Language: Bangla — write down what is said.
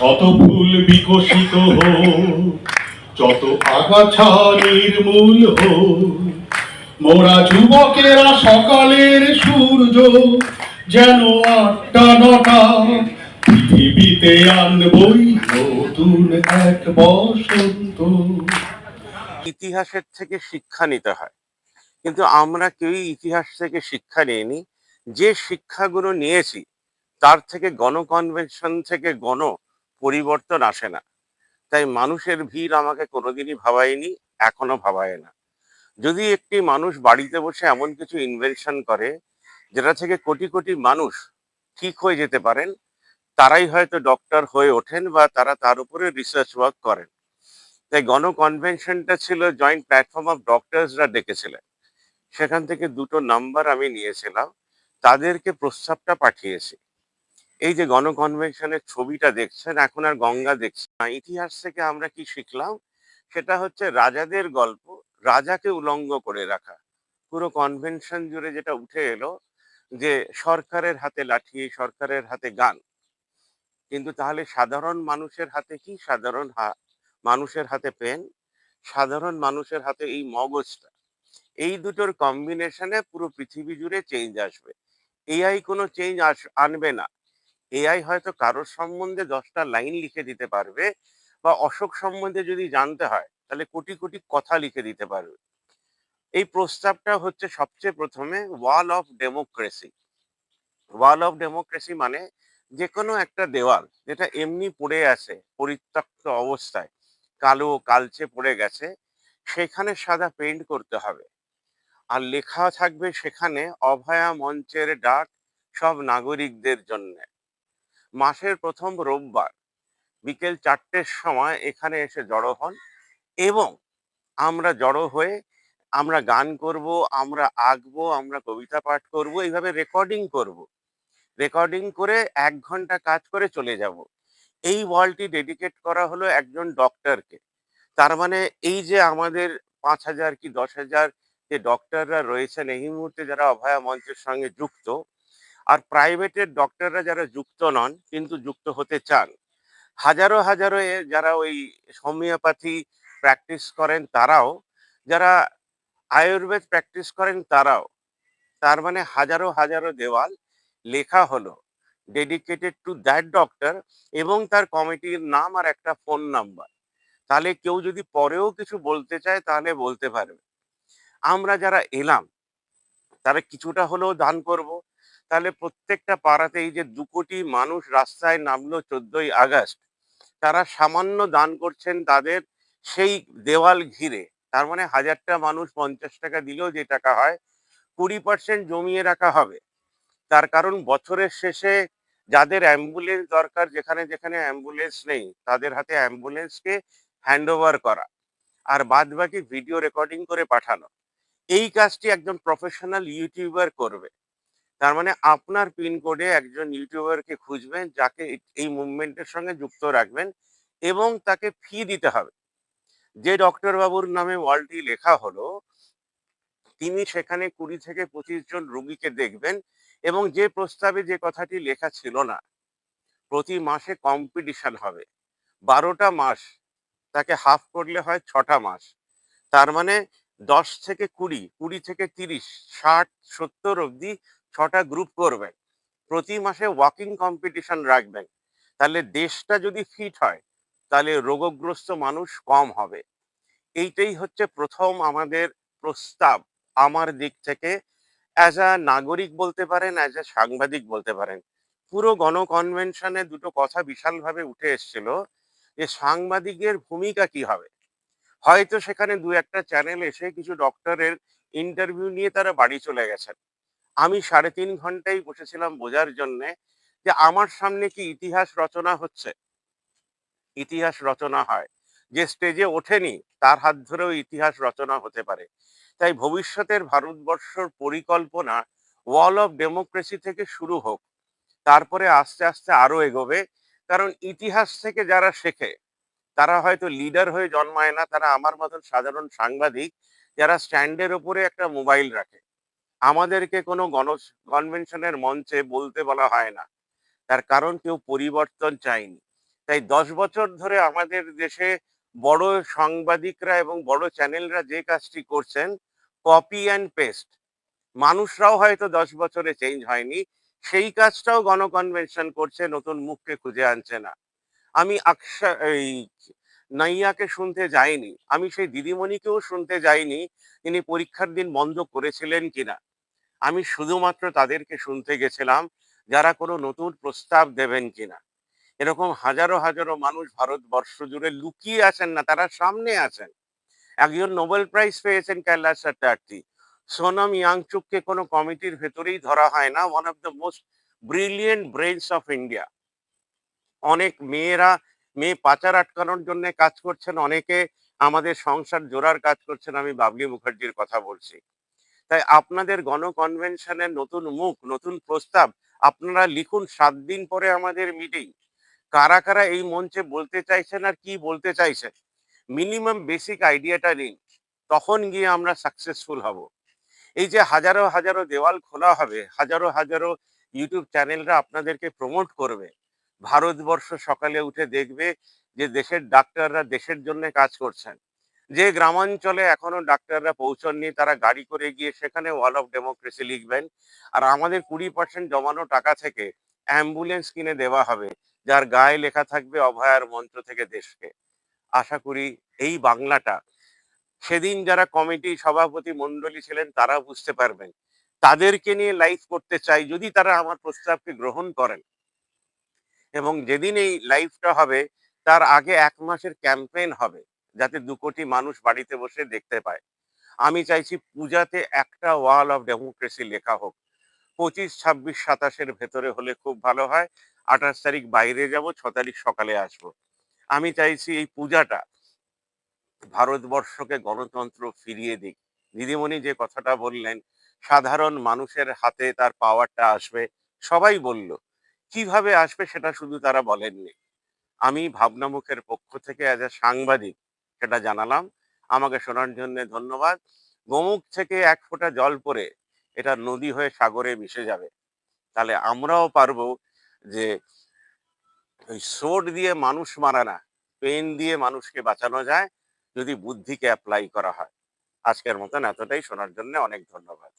শত ফুল বিকশিত হোক, যত আগাছা নির্মূল হোক, মোরা যুবকেরা সকালের সূর্য যেন আটটা নটা পৃথিবীতে আনবই নতুন এক বসন্ত। ইতিহাসের থেকে শিক্ষা নিতে হয়, কিন্তু আমরা কেউই ইতিহাস থেকে শিক্ষা নিইনি। যে শিক্ষাগুলো নিয়েছি, তার থেকে গণ কনভেনশন থেকে গণ পরিবর্তন আসে না। তাই মানুষের ভিড় আমাকে কোনোদিনই ভাবায়নি, এখনও ভাবায় না। যদি একটি মানুষ বাড়িতে বসে এমন কিছু ইনভেনশন করে, যেটা থেকে কোটি কোটি মানুষ ঠিক হয়ে যেতে পারেন, তারাই হয়তো ডক্টর হয়ে ওঠেন বা তারা তার উপরে রিসার্চ ওয়ার্ক করেন। তাই গণকনভেনশনটা ছিল জয়েন্ট প্ল্যাটফর্ম অফ ডক্টরসরা ডেকেছিলেন। সেখান থেকে দুটো নাম্বার আমি নিয়েছিলাম। তাদেরকে প্রস্তাবটা পাঠিয়েছি। এই যে গণ কনভেনশনের ছবিটা দেখছেন, এখন আর গঙ্গা দেখছেন না। ইতিহাস থেকে আমরা কি শিখলাম? সেটা হচ্ছে রাজাদের গল্প, রাজাকে উলঙ্গ করে রাখা। পুরো কনভেনশন জুড়ে যেটা উঠে এলো যে সরকারের হাতে লাঠি, সরকারের হাতে গান। কিন্তু তাহলে সাধারণ মানুষের হাতে কি? সাধারণ মানুষের হাতে পেন? সাধারণ মানুষের হাতে এই মগজটা? এই দুটোর কম্বিনেশনে পুরো পৃথিবী জুড়ে চেঞ্জ আসবে। এআই কোনো চেঞ্জ আনবে না। এআই হয়তো কারোর সম্বন্ধে দশটা লাইন লিখে দিতে পারবে বা অশোক সম্বন্ধে যদি জানতে হয়, তাহলে কোটি কোটি কথা লিখে দিতে পারবে। এই প্রস্তাবটা হচ্ছে সবচেয়ে প্রথমে wall of democracy. Wall of democracy মানে যে কোনো একটা দেওয়াল যেটা এমনি পড়ে আছে, পরিত্যক্ত অবস্থায়, কালো কালচে পড়ে গেছে, সেখানে সাদা পেন্ট করতে হবে। আর লেখা থাকবে সেখানে অভয়া মঞ্চের ডাক সব নাগরিকদের জন্য। মাসের প্রথম রোববার বিকেল চারটের সময় এখানে এসে জড়ো হন এবং আমরা জড়ো হয়ে আমরা গান করব, আমরা আঁকবো, আমরা কবিতা পাঠ করব, এইভাবে রেকর্ডিং করব। রেকর্ডিং করে এক ঘণ্টা কাজ করে চলে যাব। এই ওয়ালটি ডেডিকেট করা হলো একজন ডক্টরকে তার মানে এই যে আমাদের পাঁচ হাজার কি দশ হাজার যে ডক্টররা রয়েছেন, এই মুহূর্তে যারা অভয়া মঞ্চের সঙ্গে যুক্ত আর প্রাইভেটের ডক্টররা যারা যুক্ত নন, কিন্তু যুক্ত হতে চান, হাজারো হাজারো যারা ওই হোমিওপ্যাথি প্র্যাকটিস করেন তারাও, যারা আয়ুর্বেদ প্র্যাকটিস করেন তারাও, তার মানে হাজারো হাজারো দেওয়াল লেখা হলো ডেডিকেটেড টু দ্যাট ডক্টর এবং তার কমিটির নাম আর একটা ফোন নাম্বার তাহলে কেউ যদি পরেও কিছু বলতে চায়, তাহলে বলতে পারবে। আমরা যারা এলাম, তারা কিছুটা হলেও দান করব তাহলে প্রত্যেকটা পাড়াতে এই যে দু কোটি মানুষ রাস্তায় নামলো চোদ্দই আগস্ট, তারা সামান্য দান করছেন তাদের সেই দেওয়াল ঘিরে। তার মানে হাজারটা মানুষ পঞ্চাশ টাকা দিলেও যে টাকা হয়, কুড়ি পার্সেন্ট জমিয়ে রাখা হবে। তার কারণ বছরের শেষে যাদের অ্যাম্বুলেন্স দরকার, যেখানে যেখানে অ্যাম্বুলেন্স নেই, তাদের হাতে অ্যাম্বুলেন্সকে হ্যান্ড ওভার করা আর বাদ বাকি ভিডিও রেকর্ডিং করে পাঠানো। এই কাজটি একজন প্রফেশনাল ইউটিউবার করবে। তার মানে আপনার পিনকোডে একজন ইউটিউবারকে খুঁজবেন, যাকে এই মুভমেন্টের সঙ্গে যুক্ত রাখবেন এবং তাকে ফি দিতে হবে। যে ডক্টর বাবুর নামে ওয়ালটি লেখা হলো, তিনি সেখানে কুড়ি থেকে পঁচিশ জন রুগীকে দেখবেন এবং যে প্রস্তাবে যে কথাটি লেখা ছিল না, প্রতি মাসে কম্পিটিশন হবে। বারোটা মাস, তাকে হাফ করলে হয় ছটা মাস। তার মানে দশ থেকে কুড়ি কুড়ি থেকে তিরিশ, ষাট, সত্তর অবধি ছটা গ্রুপ করবেন, প্রতি মাসে ওয়াকিং কম্পিটিশন রাখবেন। তাহলে দেশটা যদি ফিট হয়, তাহলে রোগগ্রস্ত মানুষ কম হবে। এইটাই হচ্ছে প্রথম আমাদের প্রস্তাব আমার দিক থেকে। অ্যাজ আ নাগরিক বলতে পারেন অ্যাজ আ সাংবাদিক বলতে পারেন, পুরো গণ কনভেনশনে দুটো কথা বিশালভাবে উঠে এসেছিল যে সাংবাদিকের ভূমিকা কি হবে। হয়তো সেখানে দু একটা চ্যানেল এসে কিছু ডক্টরের ইন্টারভিউ নিয়ে তারা বাড়ি চলে গেছেন। আমি সাড়ে তিন ঘন্টাই বসেছিলাম বোঝার জন্যে যে আমার সামনে কি ইতিহাস রচনা হচ্ছে। ইতিহাস রচনা হয়। যে স্টেজে ওঠেনি, তার হাত ধরেও ইতিহাস রচনা হতে পারে। তাই ভবিষ্যতের ভারতবর্ষর পরিকল্পনা ওয়াল অফ ডেমোক্রেসি থেকে শুরু হোক, তারপরে আস্তে আস্তে আরও এগোবে, কারণ ইতিহাস থেকে যারা শেখে, তারা হয়তো লিডার হয়ে জন্মায় না, তারা আমার মতন সাধারণ সাংবাদিক যারা স্ট্যান্ডের উপরে একটা মোবাইল রাখে। আমাদেরকে কোনো গণ কনভেনশনের মঞ্চে বলতে বলা হয় না। তার কারণ কেউ পরিবর্তন চায়নি। তাই দশ বছর ধরে আমাদের দেশে বড় সাংবাদিকরা এবং বড় চ্যানেলরা যে কাজটি করছেন কপি অ্যান্ড পেস্ট মানুষরাও হয়তো দশ বছরে চেঞ্জ হয়নি, সেই কাজটাও গণকনভেনশন করছে, নতুন মুখকে খুঁজে আনছে না। আমি আকশা, এই নাইয়াকে শুনতে যাইনি। আমি সেই দিদিমণিকেও শুনতে যাইনি, তিনি পরীক্ষার দিন বন্ধ করেছিলেন কিনা। আমি শুধুমাত্র তাদেরকে শুনতে গেছিলাম যারা কোনো নতুন প্রস্তাব দেবেন কিনা। এরকম হাজারো হাজারো মানুষ ভারতবর্ষ জুড়ে লুকিয়ে আছেন না, তারা সামনে আছেন। একজন নোবেল প্রাইজ পেয়েছেন কৈলাস চ্যাটার্জি। সোনম ইয়াংচুককে কোনো কমিটির ভেতরেই ধরা হয় না one of the most brilliant brains of India অনেক মেয়েরা, মেয়ে পাচার আটকানোর জন্য কাজ করছেন, অনেকে আমাদের সংসার জোড়ার কাজ করছেন, আমি বাবলি মুখার্জির কথা বলছি। তাই আপনাদের গণকনভেনশনের নতুন মুখ, নতুন প্রস্তাব, আপনারা লিখুন সাত দিন পরে আমাদের মিটিং কারা কারা এই মঞ্চে বলতে চাইছেন আর কি বলতে চাইছেন? মিনিমাম বেসিক আইডিয়াটা নিন। তখন গিয়ে আমরা সাকসেসফুল হব। এই যে হাজারো হাজারো দেওয়াল খোলা হবে, হাজারো হাজারো ইউটিউব চ্যানেলরা আপনাদেরকে প্রমোট করবে। ভারতবর্ষ সকালে উঠে দেখবে যে দেশের ডাক্তাররা দেশের জন্য কাজ করছেন। যে গ্রামাঞ্চলে এখনও ডাক্তাররা পৌঁছননি, তারা গাড়ি করে গিয়ে সেখানে ওয়াল অফ ডেমোক্রেসি লিখবেন। আর আমাদের কুড়ি পার্সেন্ট জমানো টাকা থেকে অ্যাম্বুলেন্স কিনে দেওয়া হবে, যার গায়ে লেখা থাকবে অভয়ার মন্ত্র থেকে দেশকে। আশা করি এই বাংলাটা, সেদিন যারা কমিটি সভাপতি মণ্ডলী ছিলেন, তারা বুঝতে পারবেন। তাদেরকে নিয়ে লাইভ করতে চাই, যদি তারা আমার প্রস্তাবকে গ্রহণ করেন। এবং যেদিন এই লাইভটা হবে, তার আগে এক মাসের ক্যাম্পেইন হবে। যাতে দু কোটি মানুষ বাড়িতে বসে দেখতে পায়। আমি চাইছি পূজাতে একটা ওয়াল অফ ডেমোক্রেসি লেখা হোক। পঁচিশ, ছাব্বিশ, সাতাশের ভেতরে হলে খুব ভালো হয়। আঠাশ তারিখ বাইরে যাব, ছ তারিখ সকালে আসব। আমি চাইছি এই পূজাটা ভারতবর্ষকে গণতন্ত্র ফিরিয়ে দিক। দিদিমণি যে কথাটা বললেন, সাধারণ মানুষের হাতে তার পাওয়ারটা আসবে, সবাই বলল। কীভাবে আসবে সেটা শুধু তারা বলেননি। আমি ভাবনামুখের পক্ষ থেকে অ্যাজ এ সাংবাদিক সেটা জানালাম। আমাকে শোনার জন্য ধন্যবাদ। গোমুখ থেকে এক ফোঁটা জল পরে এটা নদী হয়ে সাগরে মিশে যাবে। তাহলে আমরাও পারব যে ওই সোট দিয়ে মানুষ মারা না, পেন দিয়ে মানুষকে বাঁচানো যায় যদি বুদ্ধিকে অ্যাপ্লাই করা হয়। আজকের মতন এতটাই। শোনার জন্য অনেক ধন্যবাদ।